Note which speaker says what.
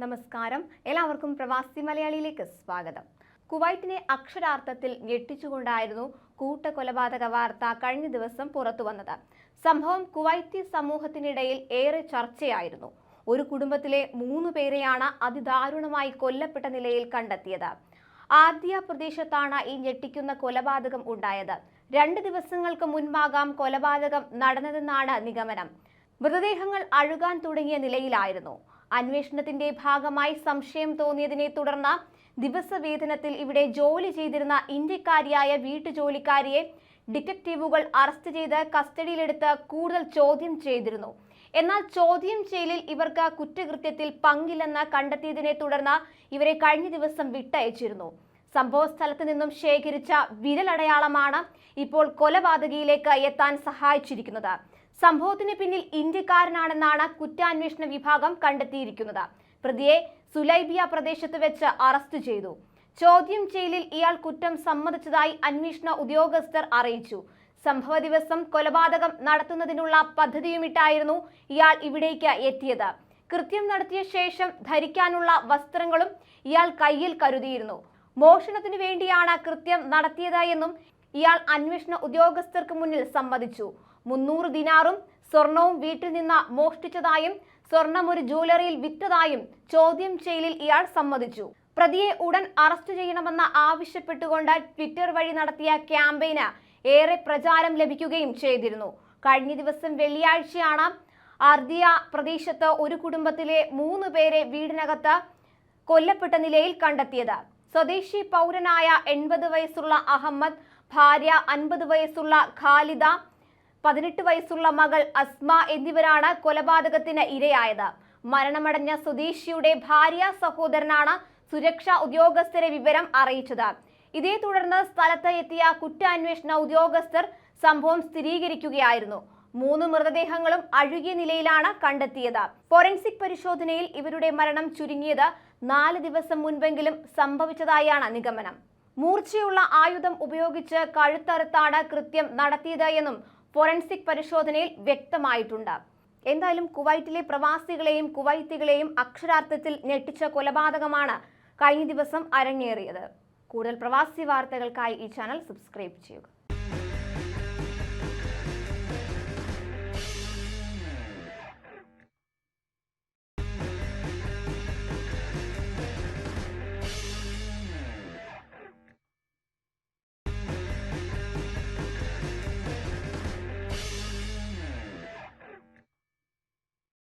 Speaker 1: നമസ്കാരം. എല്ലാവർക്കും പ്രവാസി മലയാളിയിലേക്ക് സ്വാഗതം. കുവൈറ്റിനെ അക്ഷരാർത്ഥത്തിൽ ഞെട്ടിച്ചുകൊണ്ടായിരുന്നു കൂട്ടക്കൊലപാതക വാർത്ത കഴിഞ്ഞ ദിവസം പുറത്തു വന്നത്. സംഭവം കുവൈത്തി സമൂഹത്തിനിടയിൽ ഏറെ ചർച്ചയായിരുന്നു. ഒരു കുടുംബത്തിലെ മൂന്ന് പേരെയാണ് അതിദാരുണമായി കൊല്ലപ്പെട്ട നിലയിൽ കണ്ടെത്തിയത്. ആദ്യ പ്രദേശത്താണ് ഈ ഞെട്ടിക്കുന്ന കൊലപാതകം ഉണ്ടായത്. രണ്ട് ദിവസങ്ങൾക്ക് മുൻപാകാം കൊലപാതകം നടന്നതെന്നാണ് നിഗമനം. മൃതദേഹങ്ങൾ അഴുകാൻ തുടങ്ങിയ നിലയിലായിരുന്നു. അന്വേഷണത്തിന്റെ ഭാഗമായി സംശയം തോന്നിയതിനെ തുടർന്ന് ദിവസവേതനത്തിൽ ഇവിടെ ജോലി ചെയ്തിരുന്ന ഇന്ത്യക്കാരിയായ വീട്ടുജോലിക്കാരിയെ ഡിറ്റക്റ്റീവുകൾ അറസ്റ്റ് ചെയ്ത് കസ്റ്റഡിയിലെടുത്ത് കൂടുതൽ ചോദ്യം ചെയ്തിരുന്നു. എന്നാൽ ചോദ്യം ചെയ്യലിൽ ഇവർക്ക് കുറ്റകൃത്യത്തിൽ പങ്കില്ലെന്ന് കണ്ടെത്തിയതിനെ തുടർന്ന് ഇവരെ കഴിഞ്ഞ ദിവസം വിട്ടയച്ചിരുന്നു. സംഭവ സ്ഥലത്ത് നിന്നും ശേഖരിച്ച വിരലടയാളമാണ് ഇപ്പോൾ കൊലപാതകിയിലേക്ക് എത്താൻ സഹായിച്ചിരിക്കുന്നത്. സംഭവത്തിന് പിന്നിൽ ഇന്ത്യക്കാരനാണെന്നാണ് കുറ്റാന്വേഷണ വിഭാഗം കണ്ടെത്തിയിരിക്കുന്നത്. പ്രതിയെ സുലൈബിയ പ്രദേശത്ത് വെച്ച് അറസ്റ്റ് ചെയ്തു. ചോദ്യം ചെയ്യലിൽ ഇയാൾ കുറ്റം സമ്മതിച്ചതായി അന്വേഷണ ഉദ്യോഗസ്ഥർ അറിയിച്ചു. സംഭവ ദിവസം കൊലപാതകം നടത്തുന്നതിനുള്ള പദ്ധതിയുമിട്ടായിരുന്നു ഇയാൾ ഇവിടേക്ക് എത്തിയത്. കൃത്യം നടത്തിയ ശേഷം ധരിക്കാനുള്ള വസ്ത്രങ്ങളും ഇയാൾ കയ്യിൽ കരുതിയിരുന്നു. മോഷണത്തിനു വേണ്ടിയാണ് കൃത്യം നടത്തിയത് എന്നും ഇയാൾ അന്വേഷണ ഉദ്യോഗസ്ഥർക്ക് മുന്നിൽ സമ്മതിച്ചു. മുന്നൂറ് ദിനാറും സ്വർണവും വീട്ടിൽ നിന്ന് മോഷ്ടിച്ചതായും സ്വർണം ഒരു ജ്വല്ലറിയിൽ വിറ്റതായും ചോദ്യം ചെയ്യലിൽ ഇയാൾ സമ്മതിച്ചു. പ്രതിയെ ഉടൻ അറസ്റ്റ് ചെയ്യണമെന്ന് ആവശ്യപ്പെട്ടുകൊണ്ട് ട്വിറ്റർ വഴി നടത്തിയ ക്യാമ്പയിന് ഏറെ പ്രചാരം ലഭിക്കുകയും ചെയ്തിരുന്നു. കഴിഞ്ഞ ദിവസം വെള്ളിയാഴ്ചയാണ് അർദിയ പ്രദേശത്ത് ഒരു കുടുംബത്തിലെ മൂന്ന് പേരെ വീടിനകത്ത് കൊല്ലപ്പെട്ട നിലയിൽ കണ്ടെത്തിയത്. സ്വദേശി പൗരനായ എൺപത് വയസ്സുള്ള അഹമ്മദ് ഭാര്യ അൻപത് വയസ്സുള്ള ഖാലിദ പതിനെട്ട് വയസ്സുള്ള മകൾ അസ്മ എന്നിവരാണ് കൊലപാതകത്തിന് ഇരയായത്. മരണമടഞ്ഞ സ്വദേശിയുടെ ഭാര്യ സഹോദരനാണ് സുരക്ഷാ ഉദ്യോഗസ്ഥരെ വിവരം അറിയിച്ചത്. ഇതേ തുടർന്ന് സ്ഥലത്ത് എത്തിയ കുറ്റാന്വേഷണ ഉദ്യോഗസ്ഥർ സംഭവം സ്ഥിരീകരിക്കുകയായിരുന്നു. മൂന്ന് മൃതദേഹങ്ങളും അഴുകിയ നിലയിലാണ് കണ്ടെത്തിയത്. ഫോറൻസിക് പരിശോധനയിൽ ഇവരുടെ മരണം ചുരുങ്ങിയത് നാല് ദിവസം മുൻപെങ്കിലും സംഭവിച്ചതായാണ് നിഗമനം. മൂർച്ചയുള്ള ആയുധം ഉപയോഗിച്ച് കഴുത്തറുത്താണ് കൃത്യം നടത്തിയത് എന്നും ഫോറൻസിക് പരിശോധനയിൽ വ്യക്തമായിട്ടുണ്ട്. എന്തായാലും കുവൈറ്റിലെ പ്രവാസികളെയും കുവൈത്തികളെയും അക്ഷരാർത്ഥത്തിൽ ഞെട്ടിച്ച കൊലപാതകമാണ് കഴിഞ്ഞ ദിവസം അരങ്ങേറിയത്. കൂടുതൽ പ്രവാസി വാർത്തകൾക്കായി ഈ ചാനൽ സബ്സ്ക്രൈബ് ചെയ്യുക.